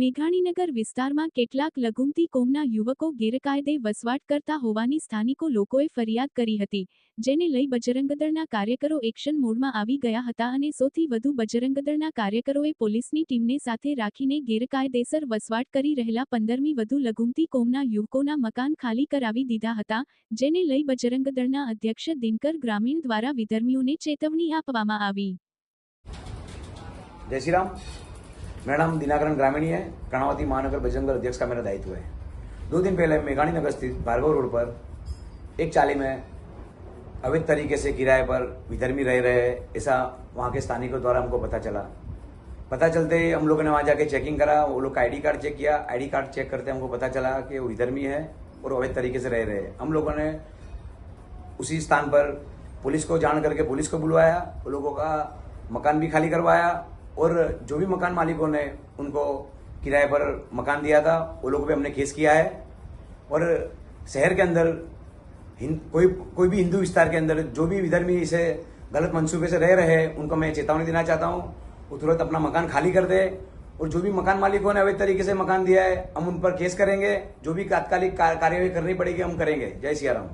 મેઘાણીનગર વિસ્તારમાં કેટલાક લઘુમતી કોમના યુવકો ગેરકાયદે વસવાટ કરતા હોવાની સ્થાનિકો લોકોએ ફરિયાદ કરી હતી, જેને લઈ બજરંગદળના કાર્યકરો એક્શન મોડમાં આવી ગયા હતા અને સૌથી વધુ બજરંગદળના કાર્યકરોએ પોલીસની ટીમને સાથે રાખીને ગેરકાયદેસર વસવાટ કરી રહેલા પંદરમી વધુ લઘુમતી કોમના યુવકોના મકાન ખાલી કરાવી દીધા હતા, જેને લઈ બજરંગદળના અધ્યક્ષ દિનકર ગ્રામીણ દ્વારા વિધર્મીઓને ચેતવણી આપવામાં આવી. જય શ્રી રામ. मेरा नाम दिनाकरण ग्रामीणी है कर्णावती महानगर बजरंग दल अध्यक्ष का मेरा दायित्व है। दो दिन पहले मेघाणी नगर स्थित भार्गव रोड पर एक चाली में अवैध तरीके से किराए पर विधर्मी रह रहे हैं। ऐसा वहाँ के स्थानिकों द्वारा हमको पता चला। पता चलते ही हम लोगों ने वहाँ जाके चेकिंग करा। वो लोग का आईडी कार्ड चेक किया। आईडी कार्ड चेक करते हमको पता चला कि वो विधर्मी है और अवैध तरीके से रह रहे हम लोगों ने उसी स्थान पर पुलिस को जान करके पुलिस को बुलवाया। वो लोगों का मकान भी खाली करवाया। और जो भी मकान मालिकों ने उनको किराए पर मकान दिया था, वो लोगों पे हमने केस किया है। और शहर के अंदर कोई कोई भी हिंदू विस्तार के अंदर, जो भी विधर्मी इसे गलत मंसूबे से रह रहे हैं, उनको मैं चेतावनी देना चाहता हूँ, वो तुरंत अपना मकान खाली कर दे। और जो भी मकान मालिकों ने अवैध तरीके से मकान दिया है, हम उन पर केस करेंगे। जो भी तात्कालिक कार्यवाही करनी पड़ेगी, हम करेंगे। जय सिया राम